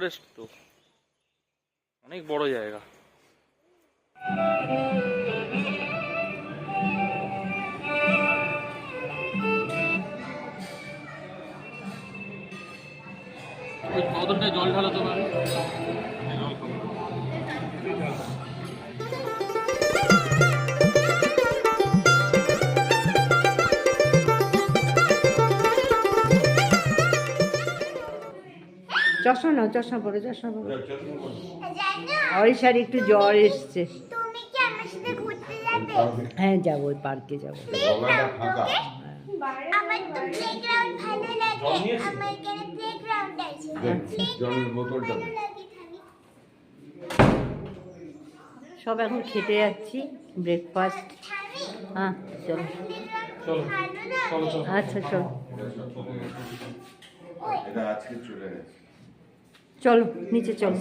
Forest তো। অনেক বড় জায়গা। ওই জল ঢালো তোমার? চশমা নাও চশমা পড়ো চশমা পড়ো জানো অরিশার একটু জ্বর এসছে। তুমি কি আমার সাথে ঘুরতে যাবে? হ্যাঁ যাব ওই পার্কে যাব। সব এখন খেতে যাচ্ছি ব্রেকফাস্ট হ্যাঁ চলো। চলো। আচ্ছা চলো। এটা আজকে চলে গেছে। চলো, নিচে চলো।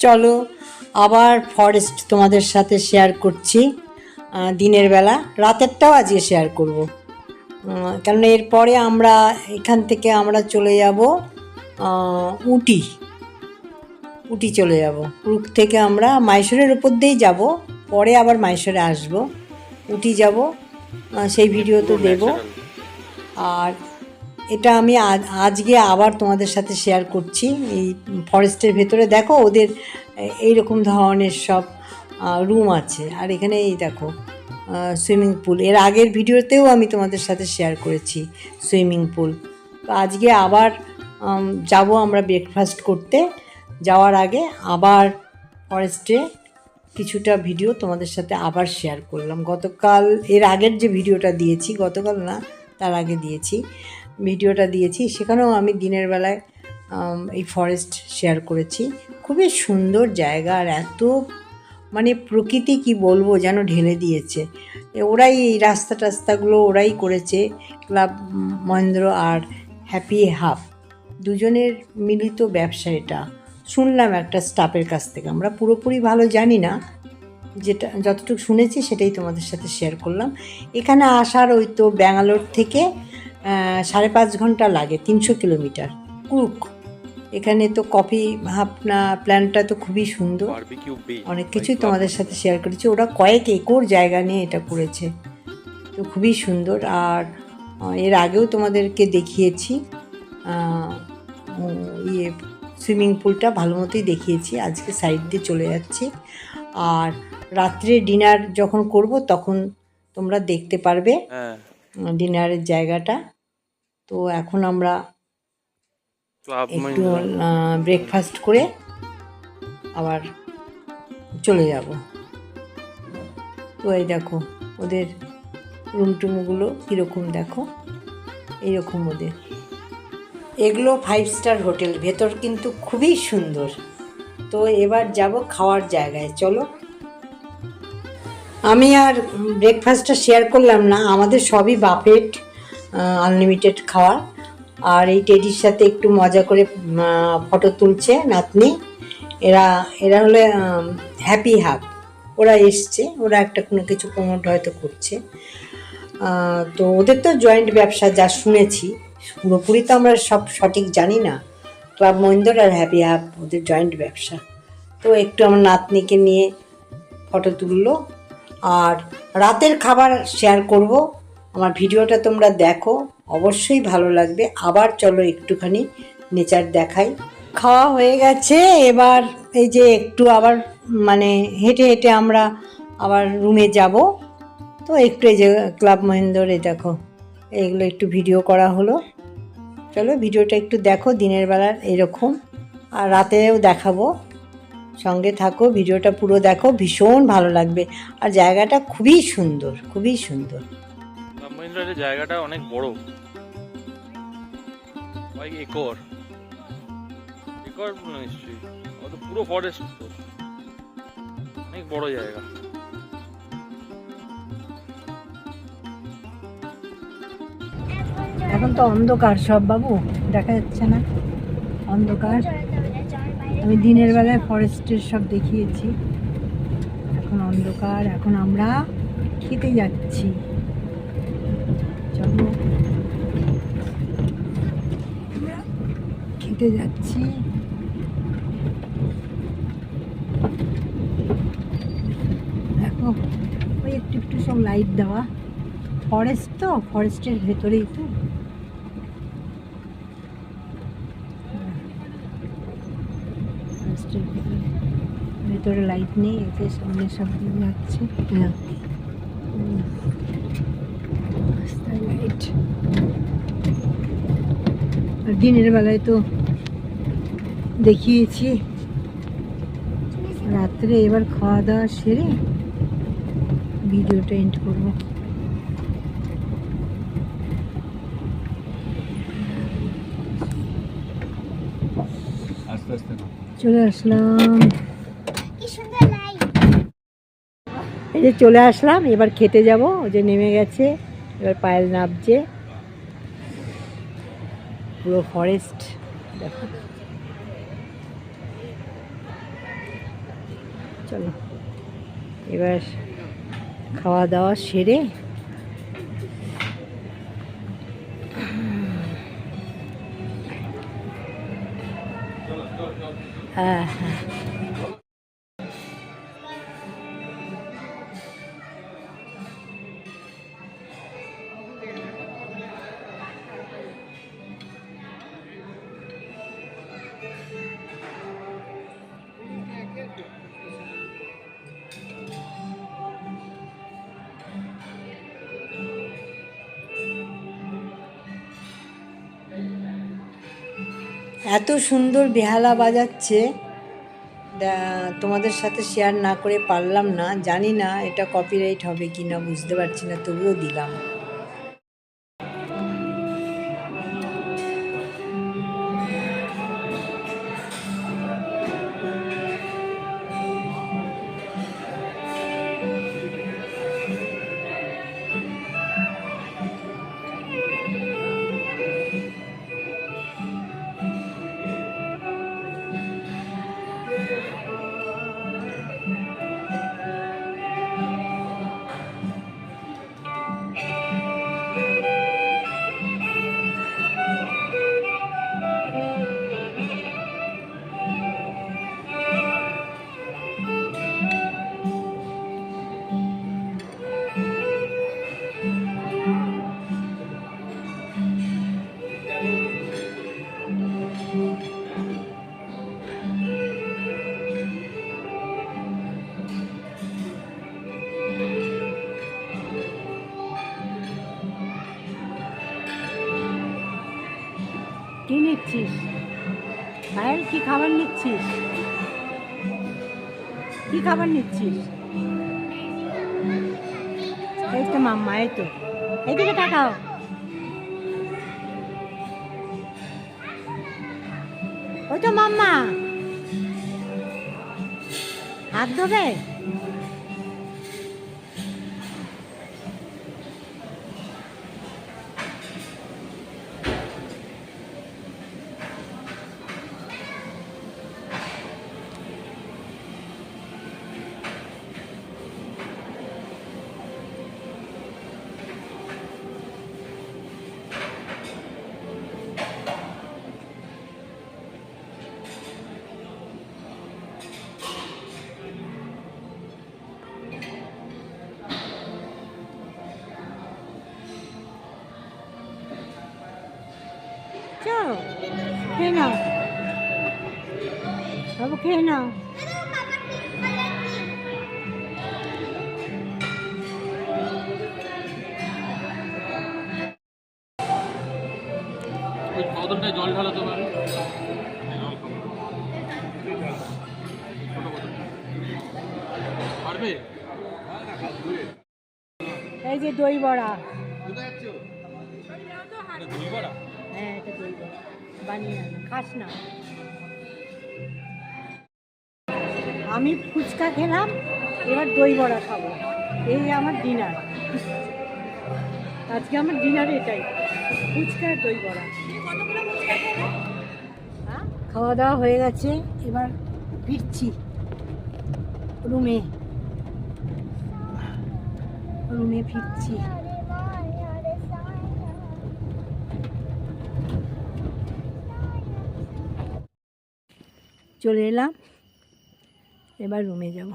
চলো, আবার ফরেস্ট তোমাদের সাথে শেয়ার করছি। দিনের বেলা, রাতেরটাও আজকে শেয়ার করব। কারণ এরপরে আমরা এখান থেকে আমরা চলে যাব উটি। উটি চলে যাব। রুক থেকে আমরা মাইসোরের উপর দিয়েই যাব, পরে আবার মাইসোরে আসব। উটি যাব সেই ভিডিও তো দেবো। আর এটা আমি আজ- আজকে আবার তোমাদের সাথে শেয়ার করছি। এই ফরেস্টের ভেতরে দেখো ওদের এই রকম ধরনের সব রুম আছে। আর এখানে এই দেখো সুইমিং পুল এর আগের ভিডিওতেও আমি তোমাদের সাথে শেয়ার করেছি সুইমিং পুল তো আজকে আবার যাব আমরা ব্রেকফাস্ট করতে। যাওয়ার আগে আবার ফরেস্টে কিছুটা ভিডিও তোমাদের সাথে আবার শেয়ার করলাম। গতকাল, এর আগের যে ভিডিওটা দিয়েছি, গতকাল না তার আগে দিয়েছি, ভিডিওটা দিয়েছি। সেখানেও আমি দিনের বেলায় এই ফরেস্ট শেয়ার করেছি। খুবই সুন্দর জায়গা আর এত মানে প্রকৃতি কি বলব যেন ঢেলে দিয়েছে। ওরাই এই রাস্তা টাস্তাগুলো ওরাই করেছে, ক্লাব, মহেন্দ্র আর হ্যাপি হাফ। দুজনের মিলিত ব্যবসা এটা। শুনলাম একটা স্টাফের কাছ থেকে। আমরা পুরোপুরি ভালো জানি না। যেটা যতটুকু শুনেছি সেটাই তোমাদের সাথে শেয়ার করলাম। এখানে আসার ওই তো ব্যাঙ্গালোর থেকে সাড়ে পাঁচ ঘণ্টা লাগে তিনশো কিলোমিটার। কুক। এখানে তো কফি ভাবনা প্ল্যানটা তো খুবই সুন্দর। অনেক কিছুই তোমাদের সাথে শেয়ার করেছি। ওরা কয়েক একর জায়গা নিয়ে এটা করেছে। তো খুবই সুন্দর। আর এর আগেও তোমাদেরকে দেখিয়েছি। ইয়ে সুইমিং পুলটা ভালো মতোই দেখিয়েছি। আজকে সাইড দিয়ে চলে যাচ্ছি। আর রাত্রে ডিনার যখন করব তখন তোমরা দেখতে পারবে হ্যাঁ। ডিনারের জায়গাটা। তো এখন আমরা একটু ব্রেকফাস্ট করে আবার চলে যাব। তো এই দেখো ওদের রুম টুমগুলো কীরকম দেখো? এইরকম ওদের। এগুলো ফাইভ স্টার হোটেল ভেতর কিন্তু খুবই সুন্দর। তো এবার যাব খাওয়ার জায়গায়, চলো। আমি আর ব্রেকফাস্টটা শেয়ার করলাম না, আমাদের সবই বাফেট আনলিমিটেড খাওয়া। আর এই টেডির সাথে একটু মজা করে ফটো তুলছে নাতনি। এরা এরা হলে হ্যাপি হাব ওরা এসছে, ওরা একটা কোনো কিছু প্রমোট হয়তো করছে। তো ওদের তো জয়েন্ট ব্যবসা, যা শুনেছি। পুরোপুরি তো আমরা সব সঠিক জানি না। ক্লাব মহিন্দর আর হ্যাপি হাব, ওদের জয়েন্ট ব্যবসা। তো একটু আমার নাতনিকে নিয়ে ফটো তুললো। আর রাতের খাবার শেয়ার করব। আমার ভিডিওটা তোমরা দেখো, অবশ্যই ভালো লাগবে। আবার চলো একটুখানি নেচার দেখাই। খাওয়া হয়ে গেছে, এবার এই যে একটু আবার মানে হেঁটে হেঁটে আমরা আবার রুমে যাব। তো একটু এই যে ক্লাব মহেন্দ্র, এই দেখো, এইগুলো একটু ভিডিও করা হলো। চলো ভিডিওটা একটু দেখো, দিনের বেলার এরকম। আর রাতেও দেখাবো। সঙ্গে থাকো, ভিডিওটা পুরো দেখো, ভীষণ ভালো লাগবে। আর জায়গাটা খুবই সুন্দর খুবই সুন্দর। জায়গাটা অনেক বড়। পুরো ফরেস্ট অনেক বড় জায়গা। এখন তো অন্ধকার সব বাবু, দেখা যাচ্ছে না। অন্ধকার। আমি দিনের বেলায় ফরেস্টের সব দেখিয়েছি। এখন অন্ধকার, এখন আমরা খেতে যাচ্ছি। চলো। খেতে যাচ্ছি। দেখো, ওই একটু একটু সব লাইট দেওয়া। ফরেস্ট তো ফরেস্টের ভেতরেই তো। ভেতরে লাইট নেই এতে সামনে সব দিয়ে যাচ্ছে হ্যাঁ। রাস্তায় লাইট আর দিনের বেলায় তো দেখিয়েছি। রাত্রে এবার খাওয়া দাওয়া সেরে ভিডিওটা এন্ড করব। আস্তে আস্তে না চলে আসলাম কি সুন্দর লাইট এই যে চলে আসলাম, এবার খেতে যাব। ওই যে নেমে গেছে, এবার পায়েল নামছে। পুরো ফরেস্ট দেখো। চলো, এবার খাওয়া দাওয়া সেরে হ্যাঁ হ্যাঁ। এত সুন্দর বেহালা বাজাচ্ছে। তোমাদের সাথে শেয়ার না করে পারলাম না। জানি না এটা কপিরাইট হবে কি না বুঝতে পারছি না, তবুও দিলাম। নিচ্ছিস? পায়েল কি খাবার নিচ্ছিস? কি খাবার নিচ্ছিস? এই তো মাম্মা, এই তো। এইদিকে তাকাও। ওই তো মাম্মা। হাত ধোবে? চলো খেয়ে নাও বাবু খেয়ে নাও বোতলটায় জল পারে। পারবে? এই যে দই বড়া। দই বড়া? হ্যাঁ এটা বানিয়ে খাস না। আমি ফুচকা খেলাম, এবার দই বড়া খাব। এই আমার ডিনার আজকে আমার ডিনার এটাই। ফুচকা দই বড়া? খাওয়া দাওয়া হয়ে গেছে, এবার ফিরছি রুমে। রুমে ফিরছি। চলে এলাম। এবার রুমে যাব।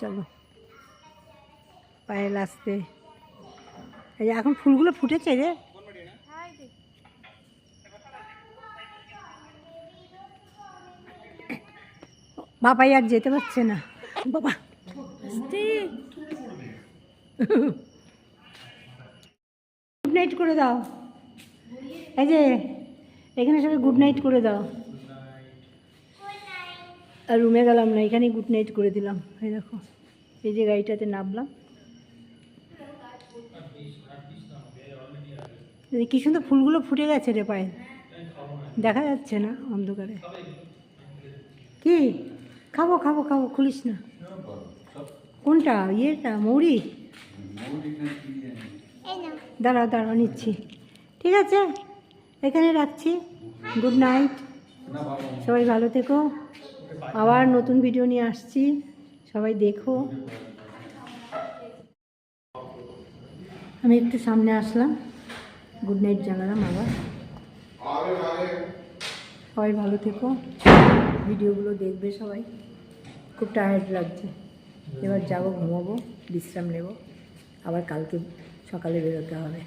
চলো। পায়েল আসতে এই এখন ফুলগুলো ফুটেছে রে। বাবাই আর যেতে পারছে না। বাবা। গুড নাইট করে দাও। এই যে এখানে সবাই গুড নাইট করে দাও। আর রুমে গেলাম না এখানেই গুড নাইট করে দিলাম। এই দেখো এই যে গাড়িটাতে নামলাম। এই কি সুন্দর ফুলগুলো ফুটে গেছে রে পায়ে। দেখা যাচ্ছে না অন্ধকারে। কি? খাব খাব খাব খুলিস না। কোনটা? ইয়েটা মৌরি? দাঁড়াও দাঁড়াও নিচ্ছি। ঠিক আছে? এখানে রাখছি। গুড নাইট সবাই ভালো থেকো। আবার নতুন ভিডিও নিয়ে আসছি। সবাই দেখো। আমি একটু সামনে আসলাম। গুড নাইট জানালাম আবার। সবাই ভালো থেকো। ভিডিওগুলো দেখবে সবাই। খুব টায়ার্ড লাগছে। এবার যাব, ঘুমাবো, বিশ্রাম নেব। আবার কালকে সকালে বেরোতে হবে।